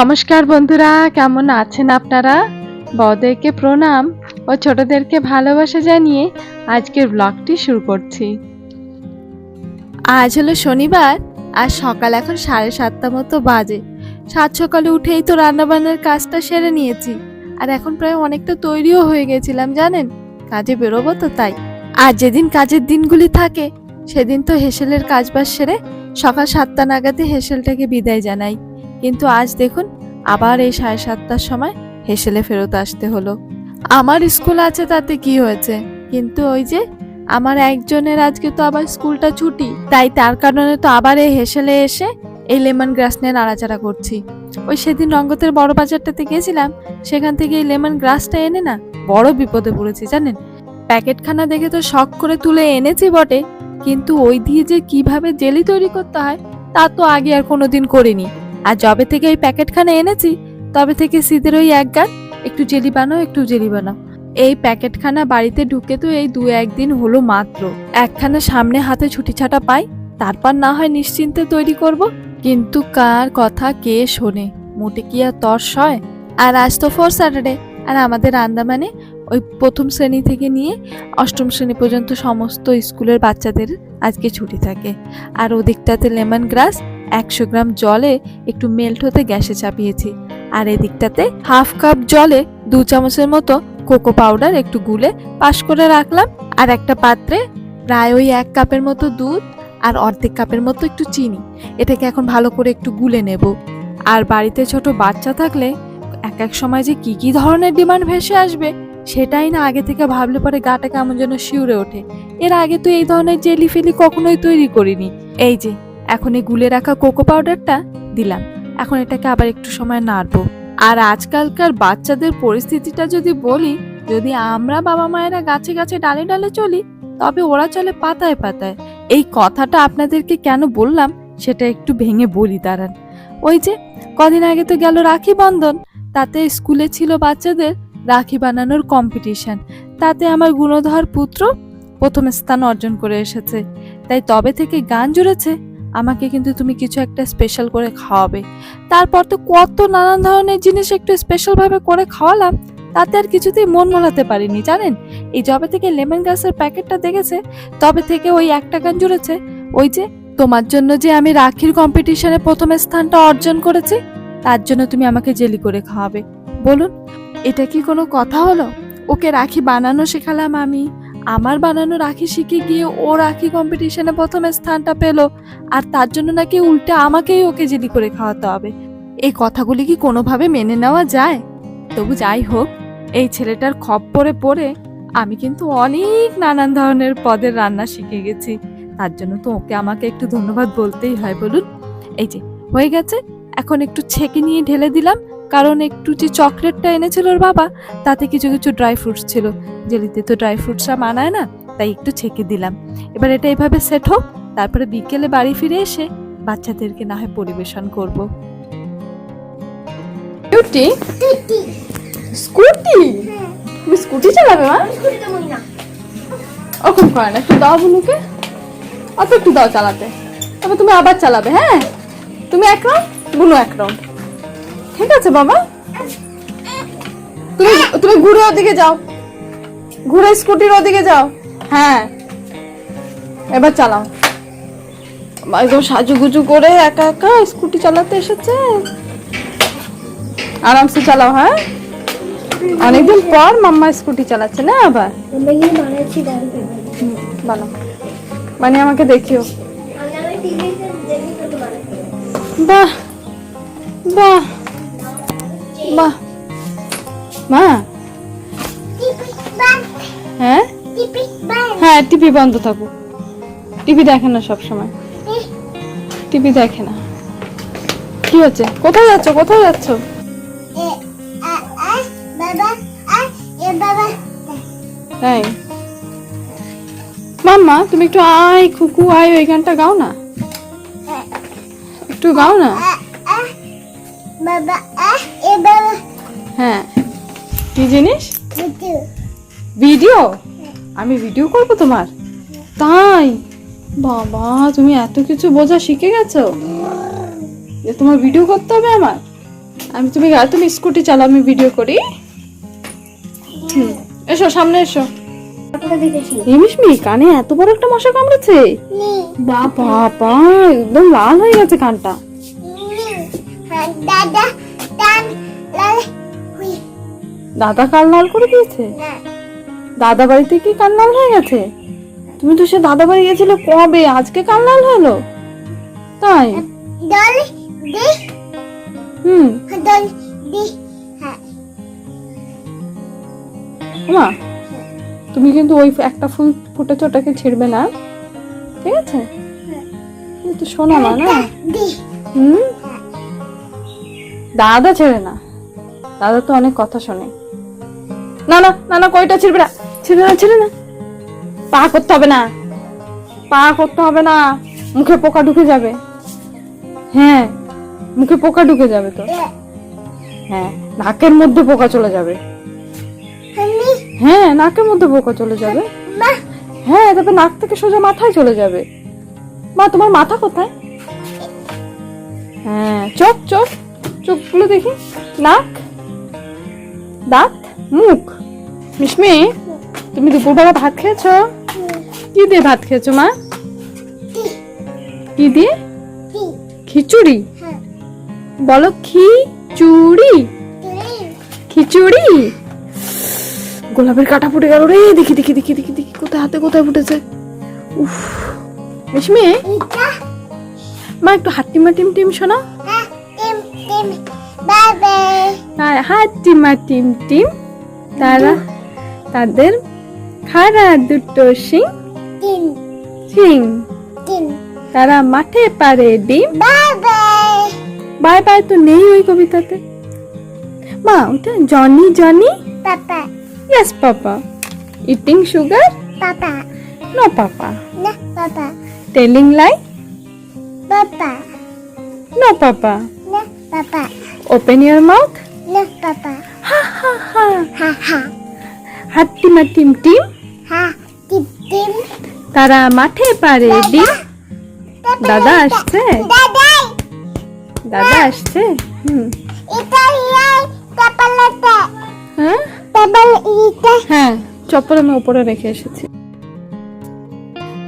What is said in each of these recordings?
নমস্কার বন্ধুরা, কেমন আছেন আপনারা? বড়দেরকে প্রণাম ও ছোটদেরকে ভালোবাসা জানিয়ে আজকের ব্লগটি শুরু করছি। আজ হলো শনিবার, আর সকাল এখন সাড়ে সাতটা মতো বাজে। সাত সকালে উঠেই তো রান্নাবান্নার কাজটা সেরে নিয়েছি। আর এখন প্রায় অনেকটা তৈরিও হয়ে গেছিলাম, জানেন? কাজে বেরোবো তো তাই। আর যেদিন কাজের দিনগুলি থাকে, সেদিন তো হেসেলের কাজবাজ সেরে সকাল সাতটা নাগাদে হেসেলটাকে বিদায় জানাই। কিন্তু আজ দেখুন আবার এই সাড়ে সাতটার সময় হেসেলে ফেরত আসতে হলো। আমার স্কুল আছে তাতে কি হয়েছে? কিন্তু ওই যে আমার একজনের আজকে তো আবার স্কুলটা ছুটি, তাই তার কারণে তো আবার এই হেসেলে এসে এই লেমন গ্রাস নিয়ে নাড়াচাড়া করছি। ওই সেদিন রঙ্গতের বড় বাজারটাতে গেছিলাম সেখান থেকে এই লেমন গ্রাসটা এনে না বড় বিপদে পড়েছি, জানেন? প্যাকেটখানা দেখে তো শখ করে তুলে এনেছি বটে, কিন্তু ওই দিয়ে যে কীভাবে জেলি তৈরি করতে হয় তা তো আগে আর কোনোদিন করিনি। আর যবে থেকে এই প্যাকেটখানা এনেছি, তবে থেকে শীতের ওই এক গান একটু জেলি বানাও, একটু জেলি বানাও। এই প্যাকেটখানা বাড়িতে ঢুকে তো এই দু একদিন হলো মাত্র। একখানা সামনে হাতে ছুটি ছাটা পাই, তারপর না হয় নিশ্চিন্তে তৈরি করব। কিন্তু কার কথা কে শোনে? মোটে কি আর তর্স হয় আর আজ তো ফোর স্যাটারডে আর আমাদের আন্দামানে ওই প্রথম শ্রেণি থেকে নিয়ে অষ্টম শ্রেণি পর্যন্ত সমস্ত স্কুলের বাচ্চাদের আজকে ছুটি থাকে। আর ওদিকটাতে লেমন গ্রাস একশো গ্রাম জলে একটু মেল্ট হতে গ্যাসে চাপিয়েছি। আর এদিকটাতে হাফ কাপ জলে দু চামচের মতো কোকো পাউডার একটু গুলে পাশ করে রাখলাম। আর একটা পাত্রে প্রায় ওই এক কাপের মতো দুধ আর অর্ধেক কাপের মতো একটু চিনি। এটাকে এখন ভালো করে একটু গুলে নেব। আর বাড়িতে ছোট বাচ্চা থাকলে এক এক সময় যে কি কি ধরনের ডিমান্ড ভেসে আসবে সেটাই না আগে থেকে ভাবলে পরে গাটা কেমন যেন শিউরে ওঠে। এর আগে তো এই ধরনের জেলি ফেলি কখনোই তৈরি করিনি। এই যে এখন এই গুলে রাখা কোকো পাউডারটা দিলাম। এখন এটাকে আবার একটু সময় নাড়বো। আর আজকালকার বাচ্চাদের পরিস্থিতিটা যদি বলি, যদি আমরা বাবা মায়েরা গাছে গাছে ডালে ডালে চলি, তবে ওরা চলে পাতায় পাতায়। এই কথাটা আপনাদেরকে কেন বললাম, সেটা একটু ভেঙে বলি, দাঁড়ান। ওই যে, কদিন আগে তো গেল রাখি বন্ধন। তাতে স্কুলে ছিল বাচ্চাদের রাখি বানানোর কম্পিটিশন তাতে আমার গুণধর পুত্র প্রথম স্থান অর্জন করে এসেছে। তাই তবে থেকে গান জুড়েছে। আমাকে কিন্তু তুমি কিছু একটা স্পেশাল করে খাওয়াবে। তারপর তো কত নানান ধরনের জিনিস একটু স্পেশাল ভাবে করে খাওয়ালাম, তাতে আর কিছুতেই মন ভোলাতে পারিনি, জানেন? এই জবে থেকে লেমন গ্রাসের প্যাকেটটা দেখেছে, তবে থেকে ওই একটা গান জুড়েছে, ওই যে, তোমার জন্য যে আমি রাখির কম্পিটিশনে প্রথম স্থানটা অর্জন করেছি, তার জন্য তুমি আমাকে জেলি করে খাওয়াবে। বলুন, এটা কি কোনো কথা হলো? ওকে রাখি বানানো শেখালাম আমি। আমার বানানো রাখি শিখে গিয়ে ও রাখি কম্পিটিশনে প্রথম স্থানটা পেল, আর তার জন্য নাকি উল্টে আমাকেই ওকে জেলি করে খাওয়াতে হবে। এই কথাগুলি কি কোনোভাবে মেনে নেওয়া যায়? তবু যাই হোক, এই ছেলেটার খপ্পরে পড়ে আমি কিন্তু অনেক নানান ধরনের পদের রান্না শিখে গেছি। তার জন্য তো ওকে আমাকে একটু ধন্যবাদ বলতেই হয়, বলুন। এই যে, হয়ে গেছে। এখন একটু ছেঁকে নিয়ে ঢেলে দিলাম, কারণ একটু যে চকলেটটা এনেছিল ওর বাবা, তাতে কিছু কিছু ড্রাই ফ্রুটস ছিল। জেলিতে তো ড্রাই ফ্রুটসরা মানায় না, তাই একটু ছেঁকে দিলাম। এবার এটা এভাবে সেট হোক, তারপরে বিকেলে বাড়ি ফিরে এসে বাচ্চাদেরকে না হয় পরিবেশন করব। স্কুটি? স্কুটি? তুমি স্কুটি চালাবে, মা? ওরকম করে না, একটু দাও বুনুকে। অত একটু দাও চালাতে। তবে তুমি আবার চালাবে হ্যাঁ? তুমি এক রাউন্ড বুনু এক রাউন্ড ঠিক আছে, বাবা। তুমি তুমি ঘুরে ওদিকে যাও। ঘুরে স্কুটির ওদিকে যাও। হ্যাঁ। এবার চালাও। একদম সাজুগুজু করে একা একা স্কুটি চালাতে এসেছে। আরামসে চালাও হ্যাঁ? অনেকদিন পর মাম্মা স্কুটি চালাচ্ছে না আবার? বানাও। মানে আমাকে দেখিও। বাহ বাহ বাহ। মা হ্যাঁ? হ্যাঁ টিভি বন্ধ থাকুক টিভি দেখে না সব সময় টিভি দেখে না। কি হচ্ছে? কোথায় যাচ্ছ? কোথায় যাচ্ছ? তাই? মাম্মা তুমি একটু আয় খুকু আয় ওই গানটা গাও না। একটু গাও না। হ্যাঁ। কি জিনিস? ভিডিও আমি ভিডিও করব তোমার? তাই? বাবা, তুমি এত কিছু বোঝা শিখে গেছো। যে তোমার ভিডিও করতে হবে আমার? আমি তুমি তুমি স্কুটি চালাও, আমি ভিডিও করি। হুম, এসো, সামনে এসো। কানে এত বড় একটা মশা কামড়েছে বাবা বাবা একদম লাল হয়ে গেছে কানটা। দাদা কাল লাল করে দিয়েছে? না দাদা বাড়িতে কি কান লাল হয়ে গেছে? তুমি তো সে দাদা বাড়ি গেছিলে কবে? আজকে কান লাল হলো? তাই? হুম। হ্যাঁ। মা তুমি কিন্তু ওই একটা ফুল ফুটেছে ওটাকে ছিড়বে না। ঠিক আছে? তো শোনা মা না? হুম? দাদা ছেড়ে না। দাদা তো অনেক কথা শোনে। না না না না কয়টা ছিড়বে না। ছিড়ে না ছিড়ে না। পা করতে হবে না। পা করতে হবে না মুখে পোকা ঢুকে যাবে। হ্যাঁ মুখে পোকা ঢুকে যাবে তো। হ্যাঁ নাকের মধ্যে পোকা চলে যাবে। হ্যাঁ নাকের মধ্যে পোকা চলে যাবে। হ্যাঁ তারপর নাক থেকে সোজা মাথায় চলে যাবে। মা তোমার মাথা কোথায়? হ্যাঁ চোখ চোখ চোখগুলো দেখি। নাক দাঁত মুখ। মিশমি তুমি দুপুরবেলা ভাত খেয়েছো? কি দিয়ে ভাত খেয়েছো মা? কি দিয়ে? খিচুড়ি? বলো খিচুড়ি? খিচুড়ি? গোলাপের কাটা ফুটে গেল রে দেখি দেখি দেখি দেখি দেখি কোথায় হাতে কোথায় ফুটেছে? উফ ইটা মা একটু হাট্টিমা টিম টিম শোনা। হ্যাঁ হাট্টিমা টিম টিম। তারা তাদের খাড়া দুটো শিং? টিম তারা মাঠে পারে ডিম? Bye bye. তো নেই ওই কবিতাতে। মা ওটা Johnny Johnny? Papa. Yes papa. Eating sugar papa. No papa. না পাপা। টেলিং লাই পাপা। No papa. না পাপা। ওপেন ইয়োর মাউথ না পাপা। হা হা হা হা হা। টিম টিম টিম? তারা মাঠে পারে ডিম দাদা আসছে? দাদা দাদা আসছে? হ্যাঁ? হ্যাঁ চপ্পল আমি উপরে রেখে এসেছি।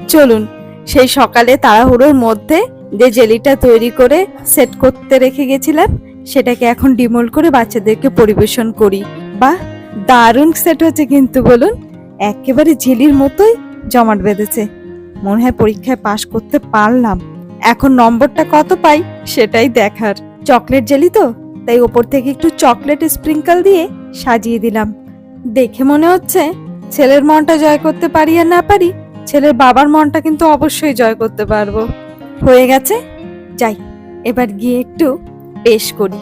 চলুন সেই সকালে তাড়াহুড়োর মধ্যে যে জেলিটা তৈরি করে সেট করতে রেখে গেছিলাম সেটাকে এখন ডিমোল করে বাচ্চাদেরকে পরিবেশন করি। বা দারুণ সেট হচ্ছে কিন্তু বলুন। একেবারে ঝিলির মতোই জমাট বেঁধেছে। মনে হয় পরীক্ষায় পাশ করতে পারলাম। এখন নম্বরটা কত পাই সেটাই দেখার। চকলেট জেলি তো, তাই ওপর থেকে একটু চকলেট স্প্রিঙ্কল দিয়ে সাজিয়ে দিলাম। দেখে মনে হচ্ছে ছেলের মনটা জয় করতে পারি আর না পারি, ছেলের বাবার মনটা কিন্তু অবশ্যই জয় করতে পারব। হয়ে গেছে? যাই, এবার গিয়ে একটু পেশ করি।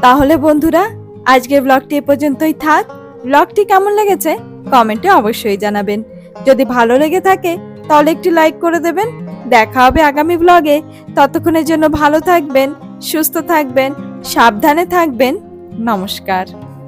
তাহলে বন্ধুরা, আজকের ব্লগটি এ পর্যন্তই থাক। ব্লগটি কেমন লেগেছে? কমেন্টে অবশ্যই জানাবেন। যদি ভালো লেগে থাকে, তাহলে একটি লাইক করে দেবেন। দেখা হবে আগামী ব্লগে ততক্ষণের জন্য ভালো থাকবেন, সুস্থ থাকবেন, সাবধানে থাকবেন। নমস্কার।